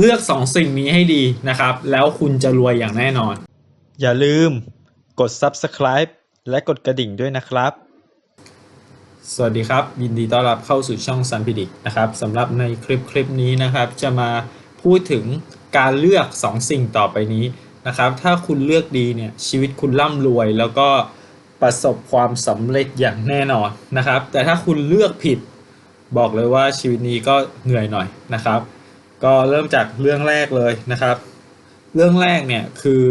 เลือกสองสิ่งนี้ให้ดีนะครับ แล้วคุณจะรวยอย่างแน่นอน อย่าลืมกด subscribe และกดกระดิ่งด้วยนะครับ สวัสดีครับ ยินดีต้อนรับเข้าสู่ช่องซันพิดิกนะครับสำหรับในคลิปคลิปนี้นะครับ จะมาพูดถึงการเลือก 2สิ่งต่อไปนี้นะครับ ถ้าคุณเลือกดีเนี่ยชีวิตคุณร่ำรวย แล้วก็ประสบความสำเร็จอย่างแน่นอนนะครับ แต่ถ้าคุณเลือกผิดบอกเลยว่าชีวิตนี้ก็เหนื่อยหน่อยนะครับ ก็เริ่มจากเรื่องแรกเลยนะครับ เรื่องแรกเนี่ยคือ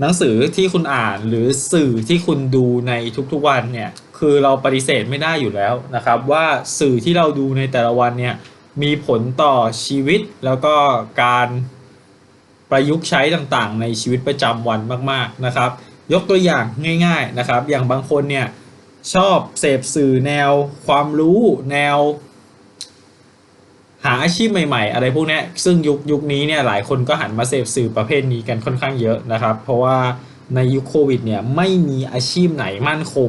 หนังสือที่คุณอ่านหรือสื่อที่คุณดูในทุกๆวันเนี่ยคือเราปฏิเสธไม่ได้อยู่แล้วนะครับ ว่าสื่อที่เราดูในแต่ละวันเนี่ยมีผลต่อชีวิตแล้วก็การประยุกต์ใช้ต่างๆ ในชีวิตประจำวันมากๆนะครับ ยกตัวอย่างง่าย ๆนะครับ อย่างบางคนเนี่ยชอบเสพสื่อแนวความรู้แนว หาอาชีพใหม่ๆ อะไรพวกนี้ซึ่งยุคยุคนี้เนี่ยหลายคนก็หันมาเสพสื่อประเภทนี้กันค่อนข้างเยอะนะครับ เพราะว่าในยุคโควิดเนี่ยไม่มีอาชีพไหนมั่นคง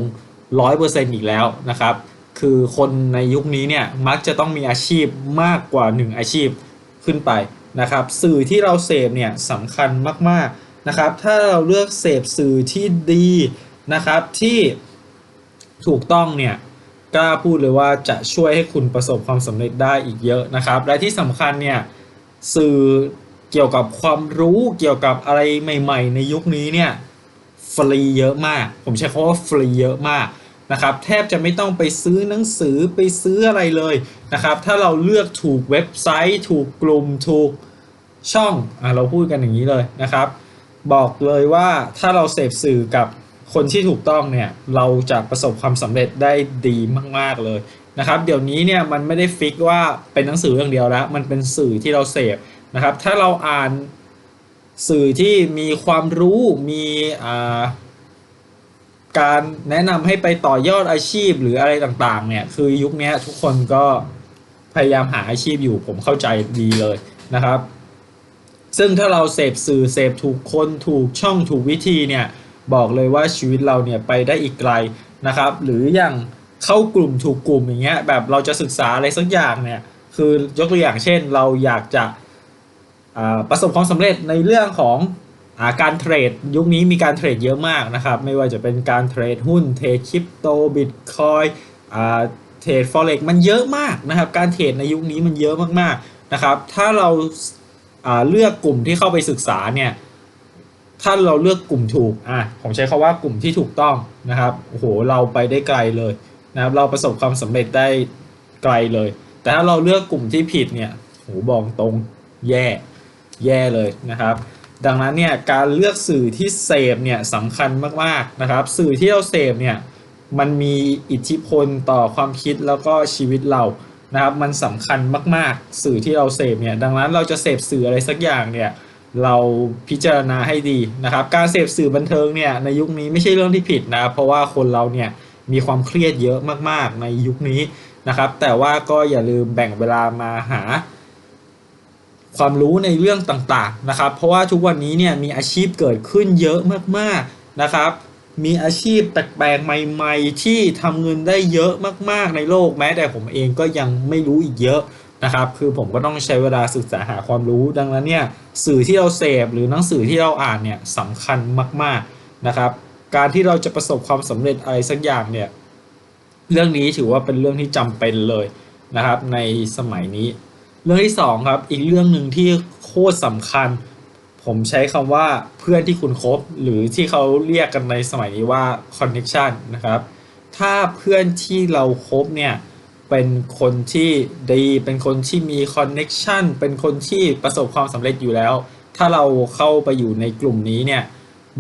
100%อีกแล้วนะครับ คือคนในยุคนี้เนี่ยมักจะต้องมีอาชีพมากกว่า 1 อาชีพขึ้นไปนะครับ สื่อที่เราเสพเนี่ยสำคัญมากๆนะครับ ถ้าเราเลือกเสพสื่อที่ดีนะครับที่ถูกต้องเนี่ย กล้าพูดเลยว่าจะช่วยให้คุณประสบความสำเร็จได้อีกเยอะนะครับ และที่สำคัญเนี่ยสื่อเกี่ยวกับความรู้เกี่ยวกับอะไรใหม่ ๆ ในยุคนี้เนี่ยฟรีเยอะมาก ผมใช้คำว่าฟรีเยอะมากนะครับแทบจะไม่ต้องไปซื้อหนังสือไปซื้ออะไรเลยนะครับ ถ้าเราเลือกถูกเว็บไซต์ ถูกกลุ่มถูกช่องอะเราพูดกันอย่างนี้เลยนะครับ บอกเลยว่าถ้าเราเสพสื่อกับ คนที่ถูกต้องเนี่ยเราจะประสบความสำเร็จได้ดีมาก ๆเลยนะครับ เดี๋ยวนี้เนี่ยมันไม่ได้ฟิกว่าเป็นหนังสืออย่างเดียวแล้ว มันเป็นสื่อที่เราเสพนะครับ ถ้าเราอ่านสื่อที่มีความรู้มีการแนะนำให้ไปต่อยอดอาชีพหรืออะไรต่างๆเนี่ยคือยุคนี้ทุกคนก็พยายามหาอาชีพอยู่ผมเข้าใจดีเลยนะครับ ซึ่งถ้าเราเสพสื่อเสพถูกคนถูกช่องถูกวิธีเนี่ย บอกเลยว่าชีวิตเราเนี่ยไปได้อีกไกลนะครับ หรืออย่างเข้ากลุ่มถูกกลุ่มอย่างเงี้ยแบบเราจะศึกษาอะไรสักอย่างเนี่ยคือยกตัวอย่างเช่นเราอยากจะประสบความสำเร็จในเรื่องของอาการเทรดยุคนี้มีการเทรดเยอะมากนะครับ ไม่ว่าจะเป็นการเทรดหุ้นเทรดคริปโตบิตคอยเทรดฟอเร็กมันเยอะมากนะครับ การเทรดในยุคนี้มันเยอะมากๆนะครับ ถ้าเราเลือกกลุ่มที่เข้าไปศึกษาเนี่ย ถ้าเราเลือกกลุ่มถูกอะผมใช้คาว่ากลุ่มที่ถูกต้องนะครับโอ้โหเราไปได้ไกลเลยนะครับ เราประสบความสำเร็จได้ไกลเลย แต่ถ้าเราเลือกกลุ่มที่ผิดเนี่ยโหบอกตรงแย่แย่เลยนะครับ ดังนั้นเนี่ยการเลือกสื่อที่เสพเนี่ยสำคัญมากๆนะครับ สื่อที่เราเสพเนี่ยมันมีอิทธิพลต่อความคิดแล้วก็ชีวิตเรานะครับ มันสำคัญมากๆ สื่อที่เราเสพเนี่ยดังนั้นเราจะเสพสื่ออะไรสักอย่างเนี่ย เราพิจารณาให้ดีนะครับ การเสพสื่อบันเทิงเนี่ยในยุคนี้ไม่ใช่เรื่องที่ผิดนะเพราะว่าคนเราเนี่ยมีความเครียดเยอะมากๆในยุคนี้นะครับ แต่ว่าก็อย่าลืมแบ่งเวลามาหา ความรู้ในเรื่องต่างๆนะครับ เพราะว่าทุกวันนี้เนี่ยมีอาชีพเกิดขึ้นเยอะมากๆนะครับ มีอาชีพแปลกๆใหม่ ๆ ที่ทำเงินได้เยอะมาก ๆในโลกแม้แต่ผมเองก็ยังไม่รู้อีกเยอะ นะครับ คือผมก็ต้องใช้เวลาศึกษาหาความรู้ ดังนั้นเนี่ยสื่อที่เราเสพหรือหนังสือที่เราอ่านเนี่ยสำคัญมากๆนะครับ การที่เราจะประสบความสำเร็จอะไรสักอย่างเนี่ยเรื่องนี้ถือว่าเป็นเรื่องที่จำเป็นเลยนะครับ ในสมัยนี้ เรื่องที่2ครับอีกเรื่องหนึ่งที่โคตรสำคัญ ผมใช้คำว่าเพื่อนที่คุณคบ หรือที่เขาเรียกกันในสมัยนี้ว่า connection นะครับถ้าเพื่อนที่เราครบเนี่ย เป็นคนที่ดี เป็นคนที่มีคอนเน็กชันเป็นคนที่ประสบความสำเร็จอยู่แล้ว ถ้าเราเข้าไปอยู่ในกลุ่มนี้เนี่ย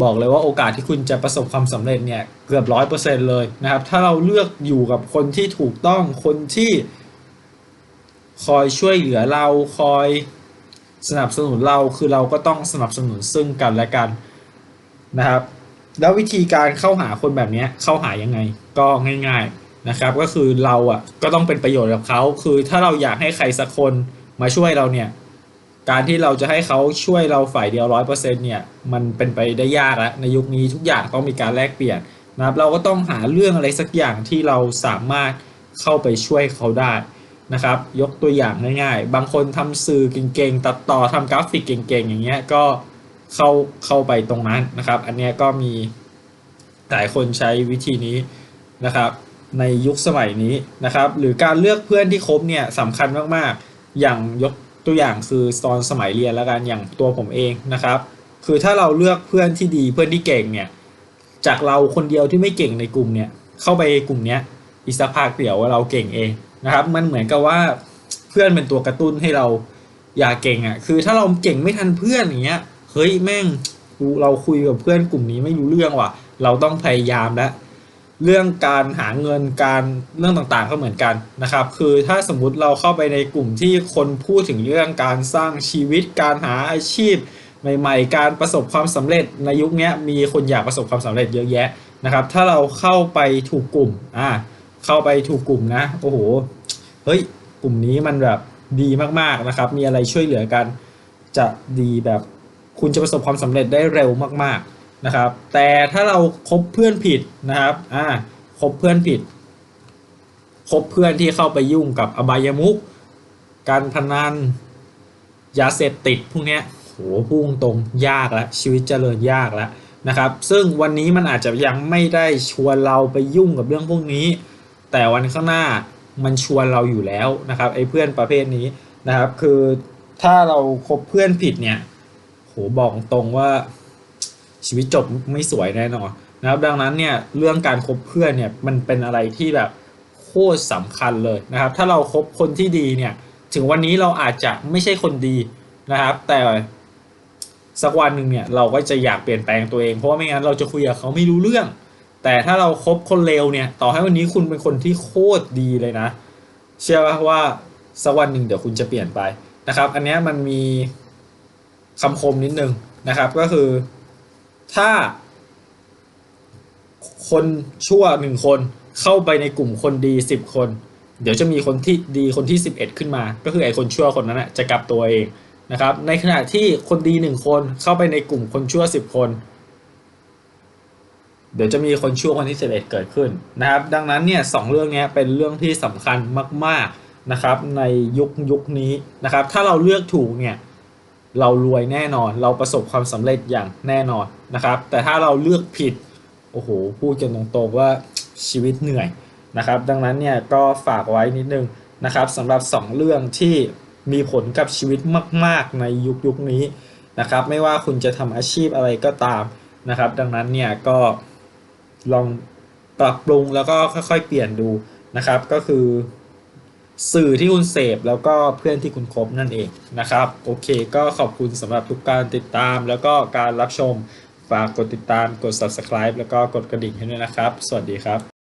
บอกเลยว่าโอกาสที่คุณจะประสบความสำเร็จเนี่ยเกือบร้อยเปอร์เซ็นเลยนะครับ ถ้าเราเลือกอยู่กับคนที่ถูกต้อง คนที่คอยช่วยเหลือเรา คอยสนับสนุนเรา คือเราก็ต้องสนับสนุนซึ่งกันและกันนะครับ แล้ววิธีการเข้าหาคนแบบนี้เข้าหายังไง ก็ง่าย ๆ นะครับ ก็คือเราอะก็ต้องเป็นประโยชน์กับเขาคือถ้าเราอยากให้ใครสักคนมาช่วยเราเนี่ยการที่เราจะให้เขาช่วยเราฝ่ายเดียวร้อยเปอร์เซ็นต์เนี่ยมันเป็นไปได้ยากแล้วในยุคนี้ทุกอย่างต้องมีการแลกเปลี่ยนนะครับเราก็ต้องหาเรื่องอะไรสักอย่างที่เราสามารถเข้าไปช่วยเขาได้นะครับ ยกตัวอย่างง่ายๆ บางคนทำสื่อเก่งๆ ตัดต่อทำกราฟิกเก่งๆ อย่างเงี้ยก็เข้าเข้าไปตรงนั้นนะครับ อันเนี้ยก็มีหลายคนใช้วิธีนี้นะครับ ในยุคสมัยนี้นะครับ หรือการเลือกเพื่อนที่คบเนี่ยสำคัญมากๆ อย่างยกตัวอย่างคือตอนสมัยเรียนแล้วกันอย่างตัวผมเองนะครับ คือถ้าเราเลือกเพื่อนที่ดีเพื่อนที่เก่งเนี่ยจากเราคนเดียวที่ไม่เก่งในกลุ่มเนี่ยเข้าไปกลุ่มเนี้ยอีกสักพักเดี๋ยวว่าเราเก่งเองนะครับ มันเหมือนกับว่าเพื่อนเป็นตัวกระตุ้นให้เราอยากเก่งอะ่ะคือถ้าเราเก่งไม่ทันเพื่อนอย่างเงี้ยเฮ้ยแม่งเราคุยกับเพื่อนกลุ่มนี้ไม่รู้เรื่องว่ะ เราต้องพยายามแล้ว เรื่องการหาเงินการเรื่องต่างๆก็เหมือนกันนะครับ คือถ้าสมมุติเราเข้าไปในกลุ่มที่คนพูดถึงเรื่องการสร้างชีวิตการหาอาชีพใหม่ ๆ การประสบความสำเร็จในยุคนี้มีคนอยากประสบความสำเร็จเยอะแยะนะครับ ถ้าเราเข้าไปถูกกลุ่มอ่าเข้าไปถูกกลุ่มนะโอ้โหเฮ้ยกลุ่มนี้มันแบบดีมากๆนะครับ มีอะไรช่วยเหลือกัน จะดีแบบคุณจะประสบความสำเร็จได้เร็วมากๆ นะครับ แต่ถ้าเราคบเพื่อนผิดนะครับอ่าคบเพื่อนผิดคบเพื่อนที่เข้าไปยุ่งกับอบายมุขการพนันยาเสพติดพวกนี้โหพุ่งตรงยากแล้วชีวิตเจริญยากแล้วนะครับ ซึ่งวันนี้มันอาจจะยังไม่ได้ชวนเราไปยุ่งกับเรื่องพวกนี้ แต่วันข้างหน้ามันชวนเราอยู่แล้วนะครับไอ้เพื่อนประเภทนี้นะครับ คือถ้าเราคบเพื่อนผิดเนี่ยโหบอกตรงว่า ชีวิตจบไม่สวยแน่นอนนะครับดังนั้นเนี่ยเรื่องการคบเพื่อนเนี่ยมันเป็นอะไรที่แบบโคตรสำคัญเลยนะครับ ถ้าเราครบคนที่ดีเนี่ยถึงวันนี้เราอาจจะไม่ใช่คนดีนะครับ แต่สักวันหนึ่งเนี่ยเราก็จะอยากเปลี่ยนแปลงตัวเอง เพราะว่าไม่งั้นเราจะคุยกับเขาไม่รู้เรื่อง แต่ถ้าเราครบคนเลวเนี่ยต่อให้วันนี้คุณเป็นคนที่โคตรดีเลยนะ เชื่อป่ะว่าสักวันหนึ่งเดี๋ยวคุณจะเปลี่ยนไปนะครับ อันนี้มันมีคำคมนิดนึงนะครับก็คือ ถ้า คนชั่วหนึ่งคนเข้าไปในกลุ่มคนดีสิบคน เดี๋ยวจะมีคนที่ดีคนที่สิบเอ็ดขึ้นมา ก็คือไอ้คนชั่วคนนั้นนะจะกลับตัวเองนะครับ ในขณะที่คนดีหนึ่งคนเข้าไปในกลุ่มคนชั่วสิบคน เดี๋ยวจะมีคนชั่วคนที่สิบเอ็ดเกิดขึ้นนะครับ ดังนั้นเนี่ยสองเรื่องนี้เป็นเรื่องที่สำคัญมาก ๆนะครับ ในยุคยุคนี้นะครับ ถ้าเราเลือกถูกเนี่ย เรารวยแน่นอน เราประสบความสำเร็จอย่างแน่นอนนะครับ แต่ถ้าเราเลือกผิดโอ้โหพูดกันตรงๆว่าชีวิตเหนื่อยนะครับ ดังนั้นเนี่ยก็ฝากไว้นิดนึงนะครับสำหรับ 2 เรื่องที่มีผลกับชีวิตมาก ๆ ในยุคยุคนี้นะครับ ไม่ว่าคุณจะทำอาชีพอะไรก็ตามนะครับ ดังนั้นเนี่ยก็ลองปรับปรุงแล้วก็ค่อยๆ เปลี่ยนดูนะครับ ก็คือ สื่อที่คุณเสพแล้วก็เพื่อนที่คุณคบนั่นเองนะครับ โอเคก็ขอบคุณสำหรับทุกการติดตามแล้วก็การรับชม ฝากกดติดตามกด subscribe แล้วก็กดกระดิ่งให้ด้วยนะครับ สวัสดีครับ